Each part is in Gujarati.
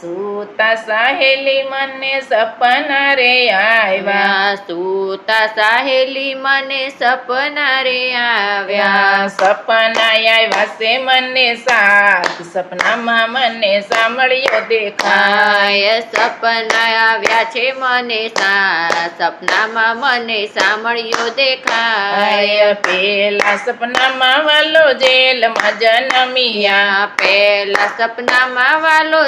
સૂતા સહેલી મને સપના રે આવ્યા. સૂતા સાહેલી મને સપના રે આવ્યા. સપના આવ્યા છે મને સાત સપનામાં મને સાંભળ્યો દેખાય. સપના આવ્યા છે મને સા સપનામાં મને સાંભળ્યો દેખાય. પેલા સપનામાં વાલો જેલમાં જન્મિયા. પેલા સપનામાં વાલો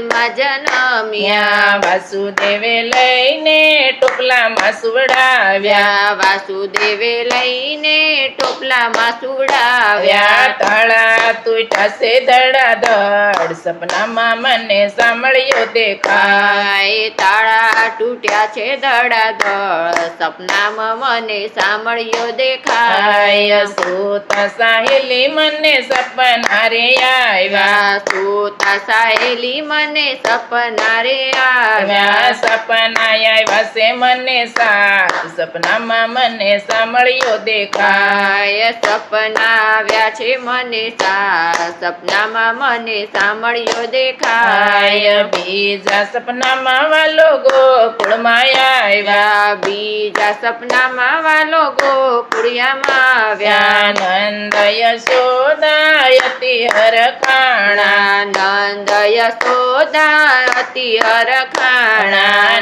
જેલમાં જન્મ્યા વાસુદેવે લઈને ટોપલામાં સુવડાવ્યા. વાસુદેવે લઈને ટોપલામાં સુવડાવ્યા. વ્યા તળા તૂટાશે ધડાધડ સપનામાં મને સાંભળ્યો દેખાય. તાળા તૂટ્યા છે ધડાધડ સપનામાં મને સાંભળ્યો દેખાય. સુતા સાહેલી મને સપના રે આવ્યા. સૂતા સાહેલી મને સપના રે આવ્યા. સપના આવ્યા છે મને સાત સપનામાં મને સાંભળ્યો દેખાય. સપના આવ્યા છે મને સા સપનામાં મને સાંભળ્યો દેખાય. બીજા સપનામાં વાલો ગોકુળમાં આવ્યા. આવ્યા બીજા સપનામાં વાલો ગોકુળિયામાં આવ્યા. નંદ યશોદાયતી હરખાણા. નંદ યશોદા અતિ હરખાણા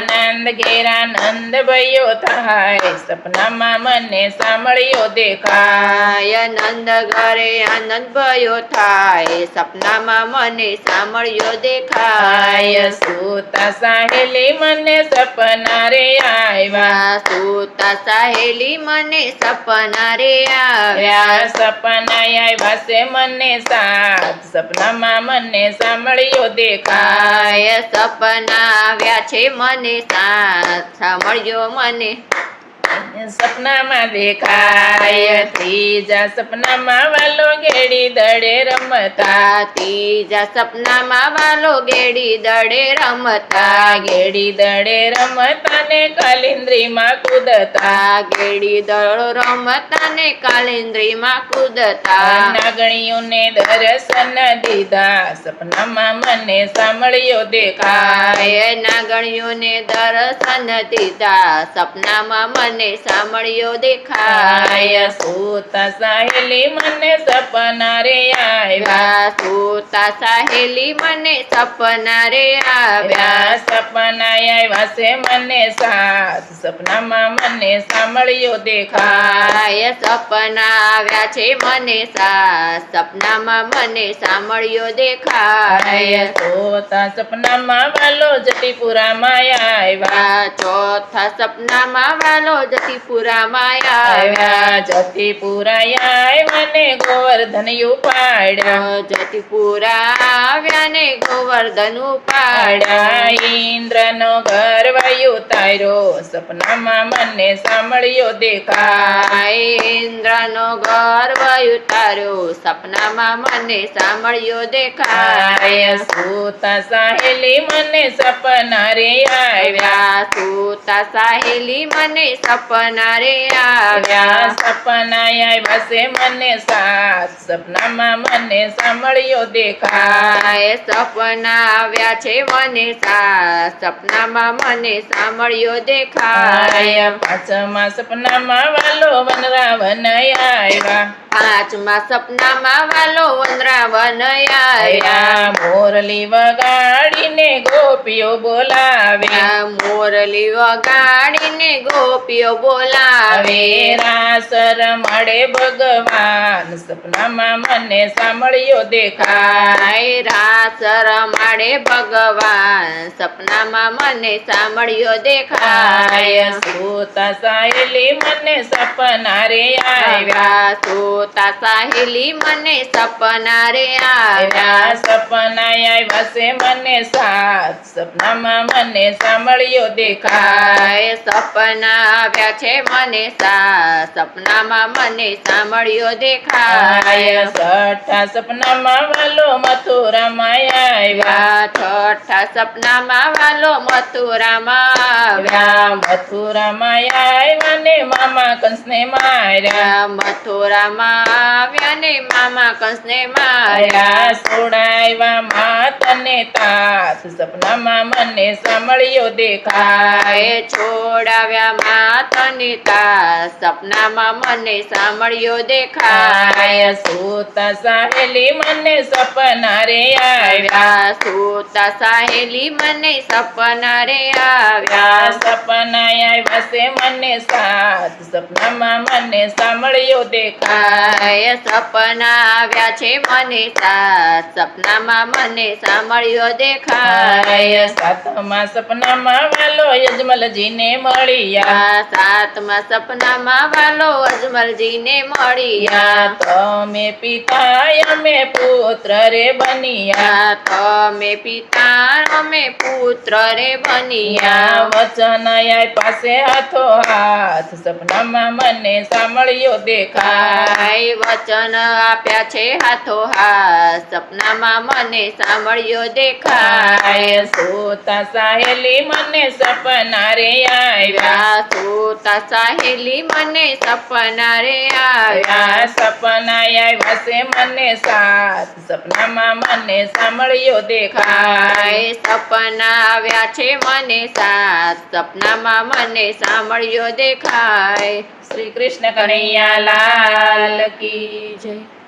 નંદ ભયો થાય. સપનામાં મને સાંભળ્યો દેખાય. નંદ ઘરે આનંદ ભયો થાય. સપનામાં મને સાંભળ્યો દેખાય. સુતા સાહેલી મને સપના રે આવ્યા. સુતા સાહેલી મને સપના રે આવ્યા. સપના આવ્યા છે મને સાપ સપનામાં મને સાંભળ્યો દેખાય સપના આવ્યા છે મને સાથ. સાંભળ્યો મને સપનામાં દેખાય ત્રીજા સપનામાં વાલો ગેડી દડે રમતા ત્રીજા સપનામાં વાલો ગેડી દડે રમતા ગેડી દડે રમતા ને કાલિન્દ્રીમાં કૂદતા ગેડી દડો રમતા ને કાલિન્દ્રીમાં કૂદતા. નાગણીઓને દર્શન દીધા સપનામાં મને સાંભળ્યો દેખાય. નાગણીઓને દર્શન દીધા સપનામાં મને સાંભળ્યો દેખાય. સૂતા સાહેલી મને સપના રે આવ્યા. આવ્યા સૂતા સાહેલી મને સપના રે આવ્યા. આવ્યા સપના આવ્યા છે મને સાત સપનામાં મને સાંભળ્યો દેખાય. સપના આવ્યા છે મને સા સપનામાં મને સાંભળ્યો દેખાય. સોતા સપનામાં વાલો જટીપુરામાં આવ્યા. આ ચોથા સપનામાં વાલો જતીપુરામાં આવ્યા આવ્યા જતીપુરા આવ્યા ને ગોવર્ધન ઉપાડ્યા. જતીપુરા આવ્યા ને ગોવર્ધન પાડ્યા ઉપાડ્યા ઇન્દ્રનો ગર્વ ઉતાર્યો સપનામાં મને સાંભળ્યો દેખાય. ઇન્દ્રનો ગર્વ ઉતાર્યો સપનામાં મને સાંભળ્યો દેખાય. સૂતા સાહેલી મને સપના રે આવ્યા. સૂતા સાહેલી મને સપના રે આવ્યા. આવ્યા સપના આવ્યા છે મને સાત સપનામાં મને સાંભળ્યો દેખાય. સપના આવ્યા છે મને સાત સપનામાં મને સાંભળ્યો દેખાય. પાછમાં સપનામાં વાલો વનરાવન આવ્યા પાંચમા સપનામાં વાલો વનરાવન આવ્યા મોરલી વગાડીને ગોપીઓ બોલાવ્યા મોરલી વગાડીને ગોપીઓ બોલાવે. રાસર મળે ભગવાન સપનામાં મને સાંભળ્યો દેખાય. રાસર રાસ રમાડે ભગવાન સપનામાં મને સાંભળ્યો દેખાય. સુતા સાયલી મને સપના રે આવ્યા સોતા સાહેલી મને સપના રે આવ્યા સપના આવ્યા છે મને સાથ. સપનામાં મને સાંભળ્યો દેખાય. ખાય સપના આવ્યા છે મને સાથ. સપનામાં મને સાંભળ્યો દેખાય. છઠ્ઠા સપનામાં વાલો મથુરામાં આવ્યા. છઠ્ઠા સપનામાં વાલો મથુરામાં આવ્યા. મથુરામાં આવ્યા ને મામા કંસને માર્યા. મથુરામાં આવ્યા ને મામા કંસને માર્યા સોડાવ્યા માતને તાત સપનામાં મને સાંભળ્યો દેખાય. છોડાવ્યા છોડાવ્યા માતની તા સપનામાં મને સાંભળ્યો દેખાય. સુતા સાહેલી મને સપના રે આવ્યા સુતા સાહેલી મને સપના રે આવ્યા. આવ્યા સપના આવ્યા છે મને સાત સપનામાં મને સાંભળ્યો દેખાય. સપના આવ્યા છે મને સાત સપનામાં મને સાંભળ્યો દેખાય. આય સાતમા સપનામાં વાલો યજમલજીને મળ્યા. સાતમા સપનામાં વાલો અજમલજીને મળ્યા. તમે પિતા અમે પુત્ર રે બનિયા. તમે પિતા અમે પુત્ર રે બનિયા. યા વચન આય પાસે હાથો હાથ સપનામાં મને સાંભળ્યો દેખાય. વચન આપ્યા છે હાથો હાથ સપનામાં મને સાંભળ્યો દેખાય આય સોતા સાહેલી મને સપના રે આવ્યા સુતા સાહેલી મને સપના રે આવ્યા. આવ્યા સપના આવ્યા છે મને સાત સપનામાં મને સાંભળ્યો દેખાય. સપના આવ્યા છે મને સાત સપનામાં મને સાંભળ્યો દેખાય. શ્રી કૃષ્ણ કનૈયા લાલ કી જય.